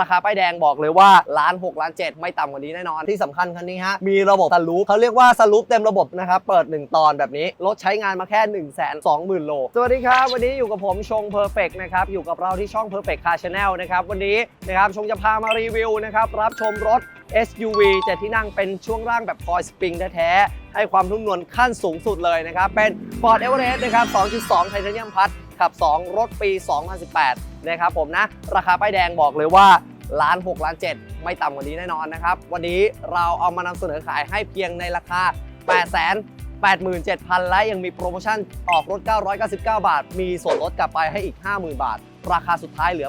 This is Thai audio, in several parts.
ราคาป้ายแดงบอกเลยว่าล้าน6ล้าน7ไม่ต่ำกว่านี้แน่นอนที่สำคัญคันนี้ฮะมีระบบสลูปเขาเรียกว่าสลูปเต็มระบบนะครับเปิด 1 ตอนแบบนี้รถใช้งานมาแค่1 2 0 0 0 0โลสวัสดีครับ วันนี้อยู่กับผมชงเพอร์เฟกนะครับอยู่กับเราที่ช่อง Perfect Car Channel นะครับวันนี้นะครับชงจะพามารีวิวนะครับรับชมรถ SUV เจ็ดที่นั่งเป็นช่วงล่างแบบคอยสปริงแท้ๆให้ความนุ่มนวลขั้นสูงสุดเลยนะครับเป็น Ford Everest นะครับ 2.2ไทเทเนียมพัท ขับ 2 รถปี 2018 นะครับผมนะ ราคาป้ายแดงบอกเลยว่าล้าน6ล้าน7 ไม่ต่ำกว่านี้แน่นอนนะครับ วันนี้เราเอามานำเสนอขายให้เพียงในราคา 8 0 0 0 0 87,000 และยังมีโปรโมชั่นออกรถ 999 บาท มีส่วนลดกลับไปให้อีก 50,000 บาท ราคาสุดท้ายเหลือ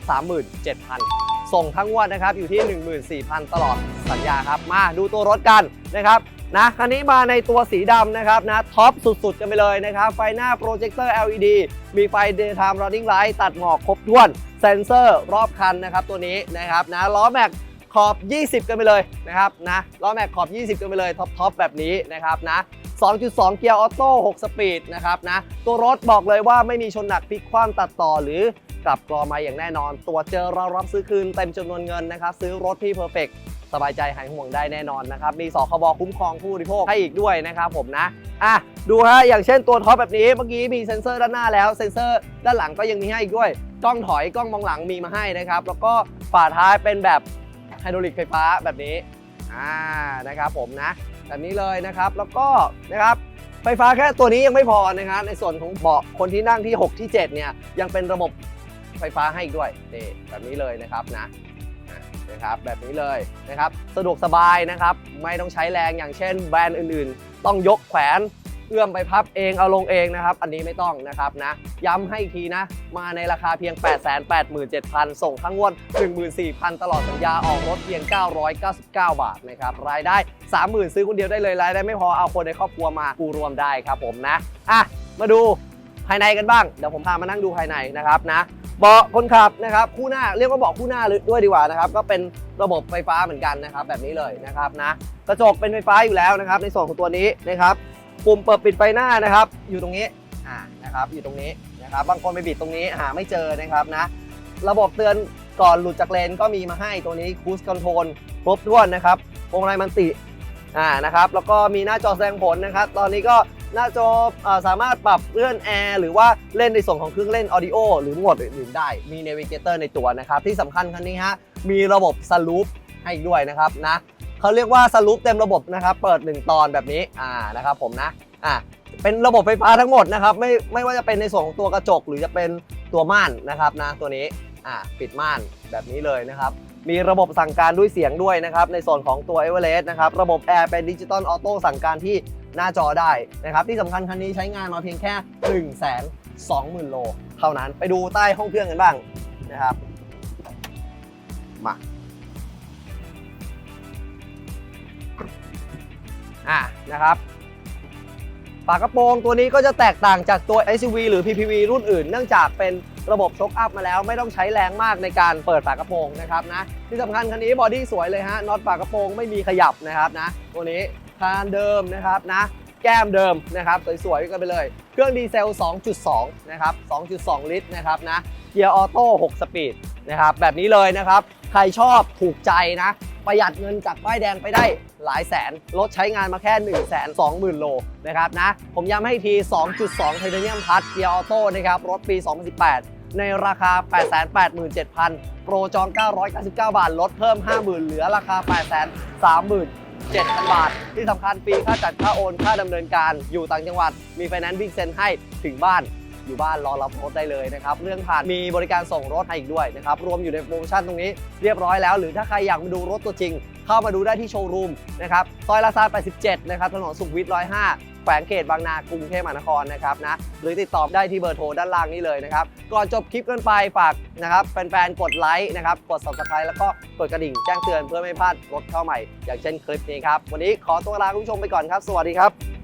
837,000 ส่งทั้งงวดนะครับ อยู่ที่ 14,000 ตลอดสัญญาครับ มาดูตัวรถกันนะครับ นะคันนี้มาในตัวสีดำนะครับนะท็อปสุดๆ กันไปเลยนะครับ ไฟหน้าโปรเจคเตอร์ LED มีไฟ Daytime Running Light ตัดหมอกครบถ้วน เซ็นเซอร์รอบคันนะครับตัวนี้นะครับนะล้อแม็กขอบ 20 กันไปเลยนะครับนะล้อแม็กขอบ 20 กันไปเลยท็อปทอปแบบนี้นะครับนะ2.2 เกียร์ออโต้6สปีดนะครับนะตัวรถบอกเลยว่าไม่มีชนหนักพลิกคว่ำตัดต่อหรือกลับกรอมาอย่างแน่นอน ตัวเจอเรารับซื้อคืนเต็มจำนวนเงินนะครับ ซื้อรถที่เพอร์เฟก สบายใจหายห่วงได้แน่นอนนะครับ มีสคบคุ้มครองผู้บริโภคให้อีกด้วยนะครับผมนะอะดูฮะอย่างเช่นตัวท็อปแบบนี้เมื่อกี้มีเซ็นเซอร์ด้านหน้าแล้วเซ็นเซอร์ด้านหลังก็ยังมีให้อีกด้วยกล้องถอยกล้องมองหลังมีมาให้นะครับ แล้วก็ฝาท้ายเป็นแบบไฮดรอลิกไฟฟ้าแบบนี้อ่านะครับผมนะแบบนี้เลยนะครับแล้วก็นะครับไฟฟ้าแค่ตัวนี้ยังไม่พอนะครับในส่วนของเบาะคนที่นั่งที่ 6 ที่ 7 เนี่ยยังเป็นระบบไฟฟ้าให้อีกด้วยนี่แบบนี้เลยนะครับนะอะ นะครับแบบนี้เลยนะครับสะดวกสบายนะครับไม่ต้องใช้แรงอย่างเช่นแบรนด์อื่นๆ ต้องยกแขวนเอื้อมไปพับเองเอาลงเองนะครับ อันนี้ไม่ต้องนะครับนะ ย้ำให้อีกทีนะ มาในราคาเพียง 887,000 ส่งทั้งงวด14,000 ตลอดสัญญาออกรถเพียง 999 บาทนะครับ รายได้ 30,000 ซื้อคนเดียวได้เลย รายได้ไม่พอเอาคนในครอบครัวมากูรวมได้ครับผมนะ อะ มาดูภายในกันบ้าง เดี๋ยวผมพามานั่งดูภายในนะครับนะ เบาะคนขับนะครับคู่หน้าเรียกว่าเบาะคู่หน้าด้วยดีกว่านะครับก็เป็นระบบไฟฟ้าเหมือนกันนะครับแบบนี้เลยนะครับนะกระจกเป็นไฟฟ้าอยู่แล้วนะครับ ในส่วนของตัวนี้นะครับปุ่มเปิดปิดไฟหน้านะครับ อยู่ตรงนี้อ่านะครับอยู่ตรงนี้นะครับบางคนไปบิดตรงนี้หาไม่เจอนะครับนะระบบเตือนก่อนหลุดจากเลนก็มีมาให้ตัวนี้คูสคอนโทรลครบถ้วนนะครับพวงมาลัยมันติอ่านะครับแล้วก็มีหน้าจอแสดงผลนะครับ ตอนนี้ก็ หน้าจอสามารถปรับเลื่อนแอร์หรือว่าเล่นในส่วนของเครื่องเล่นออดิโอหรือโหมดอื่นๆได้ มีเนวิเกเตอร์ในตัวนะครับ ที่สำคัญคันนี้ฮะมีระบบสลูปให้ด้วยนะครับนะเขาเรียกว่าสลูปเต็มระบบนะครับ เปิด 1 ตอนแบบนี้อ่านะครับผมนะอ่าเป็นระบบไฟฟ้าทั้งหมดนะครับไม่ไม่ว่าจะเป็นในส่วนของตัวกระจก หรือจะเป็นตัวม่านนะครับนะตัวนี้อ่าปิดม่านแบบนี้เลยนะครับมีระบบสั่งการด้วยเสียงด้วยนะครับในส่วนของตัว e v e r e s t นะครับระบบแอร์เป็นดิจิตอลออโต้สั่งการที่ หน้าจอได้นะครับที่สำคัญคันนี้ใช้งานมาเพียงแค่ 1 2 0 0 0 0 โล เท่านั้นไปดูใต้ห้องเครื่องกันบ้างนะครับมาอะนะครับฝากระโปรงตัวนี้ก็จะแตกต่างจากตัว SUV หรือ PPV รุ่นอื่น เนื่องจากเป็นระบบช็อคอัพมาแล้วไม่ต้องใช้แรงมากในการเปิดฝากระโปรงนะครับนะที่สำคัญคันนี้บอดี้สวยเลยฮะน็อตฝากระโปรงไม่มีขยับนะครับนะตัวนี้ คานเดิมนะครับนะแก้มเดิมนะครับสวยๆกันไปเลย เครื่องดีเซล 2.2 นะครับ 2.2 ลิตรนะครับนะเกียร์ออโต้ 6 สปีดนะครับแบบนี้เลยนะครับ ใครชอบถูกใจนะ ประหยัดเงินจากป้ายแดงไปได้หลายแสน รถใช้งานมาแค่ 1 2 0 0 0 0 โลนะครับนะผมย้ำให้ที 2.2 ไทเทเนียมพัทเกียร์ออโต้นะครับรถปี 2018 ในราคา 887,000 โปรจอง 999 บาท ลดเพิ่ม 50,000 เหลือราคา 83,000 7,000 บาท ที่สำคัญฟรีค่าจัดค่าโอนค่าดำเนินการอยู่ต่างจังหวัด มีไฟแนนซ์บิ๊กเซ็นให้ถึงบ้านอยู่บ้านรอรับรถได้เลยนะครับ เรื่องผ่านมีบริการส่งรถให้อีกด้วยนะครับ รวมอยู่ในโปรโมชั่นตรงนี้เรียบร้อยแล้ว หรือถ้าใครอยากมาดูรถตัวจริง เข้ามาดูได้ที่โชว์รูมนะครับซอยลาซา87 นะครับถนนสุขวิท105 แขวงเขตบางนากรุงเทพมหานครนะครับนะหรือติดต่อได้ที่เบอร์โทรด้านล่างนี้เลยนะครับก่อนจบคลิปกันไปฝากนะครับแฟนๆกดไลค์นะครับกด subscribe แล้วก็กดกระดิ่งแจ้งเตือนเพื่อไม่พลาดรถเข้าใหม่ อย่างเช่นคลิปนี้ครับวันนี้ขอตัวลาคุณผู้ชมไปก่อนครับ สวัสดีครับ